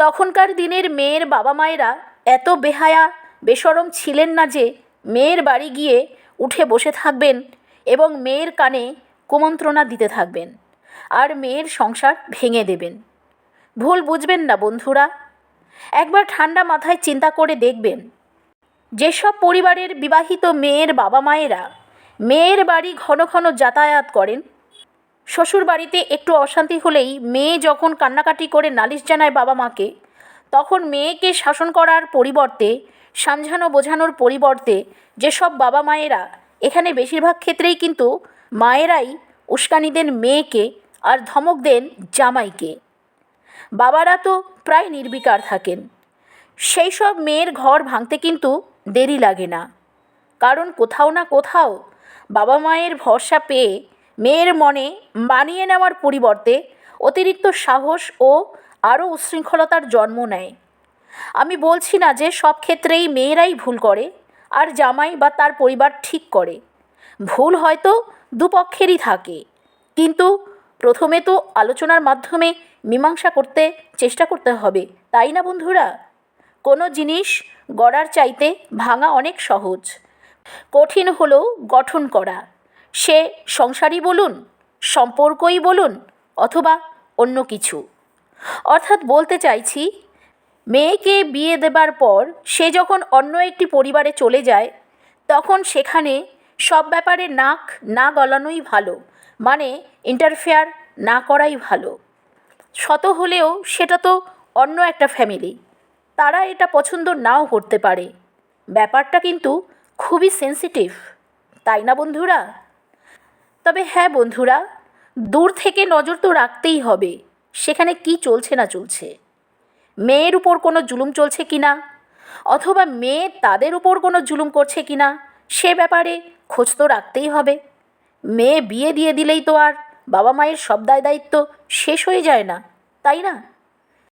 তখনকার দিনের মেয়ের বাবা মায়েরা এত বেহায়া, বেশরম ছিলেন না যে মেয়ের বাড়ি গিয়ে উঠে বসে থাকবেন এবং মেয়ের কানে কুমন্ত্রণা দিতে থাকবেন আর মেয়ের সংসার ভেঙে দেবেন। ভুল বুঝবেন না বন্ধুরা। একবার ঠান্ডা মাথায় চিন্তা করে দেখবেন, যেসব পরিবারের বিবাহিত মেয়ের বাবা মায়েরা মেয়ের বাড়ি ঘন ঘন যাতায়াত করেন শ্বশুর বাড়িতে একটু অশান্তি হলেই মেয়ে যখন কান্নাকাটি করে নালিশ জানায় বাবা মাকে, তখন মেয়েকে শাসন করার পরিবর্তে, সামঝানো বোঝানোর পরিবর্তে যেসব বাবা মায়েরা এখানে বেশিরভাগ ক্ষেত্রেই কিন্তু মায়েরাই উস্কানি দেন মেয়েকে আর ধমক দেন জামাইকে। বাবারা তো প্রায় নির্বিকার থাকেন। সেই সব মেয়ের ঘর ভাঙতে কিন্তু দেরি লাগে না। কারণ কোথাও না কোথাও বাবা মায়ের ভরসা পেয়ে মেয়ের মনে মানিয়ে নেওয়ার পরিবর্তে অতিরিক্ত সাহস ও আরও উচ্ছৃঙ্খলতার জন্ম নেয়। আমি বলছি না যে সব ক্ষেত্রেই মেয়েরাই ভুল করে আর জামাই বা তার পরিবার ঠিক করে। ভুল হয়তো দুপক্ষেরই থাকে, কিন্তু প্রথমে তো আলোচনার মাধ্যমে মীমাংসা করতে চেষ্টা করতে হবে, তাই না বন্ধুরা? কোনো জিনিস গড়ার চাইতে ভাঙা অনেক সহজ। কঠিন হলেও গঠন করা। সে সংসারই বলুন, সম্পর্কই বলুন, অথবা অন্য কিছু। অর্থাৎ বলতে চাইছি, মেয়েকে বিয়ে দেবার পর সে যখন অন্য একটি পরিবারে চলে যায়, তখন সেখানে সব ব্যাপারে নাক না গলানোই ভালো মানে ইন্টারফেয়ার না করাই ভালো। শত হলেও সেটা তো অন্য একটা ফ্যামিলি তারা এটা পছন্দ নাও করতে পারে। ব্যাপারটা কিন্তু খুবই সেন্সিটিভ তাই না বন্ধুরা? তবে হ্যাঁ বন্ধুরা, দূর থেকে নজর তো রাখতেই হবে, সেখানে কি চলছে না চলছে। মেয়ের উপর কোনো জুলুম চলছে কি না? অথবা মেয়ে তাদের উপর কোনো জুলুম করছে কি না? সে ব্যাপারে খোঁজ তো রাখতেই হবে। মেয়ে বিয়ে দিয়ে দিলেই তো আর বাবা মায়ের সব দায় দায়িত্ব শেষ হয়ে যায় না, তাই না?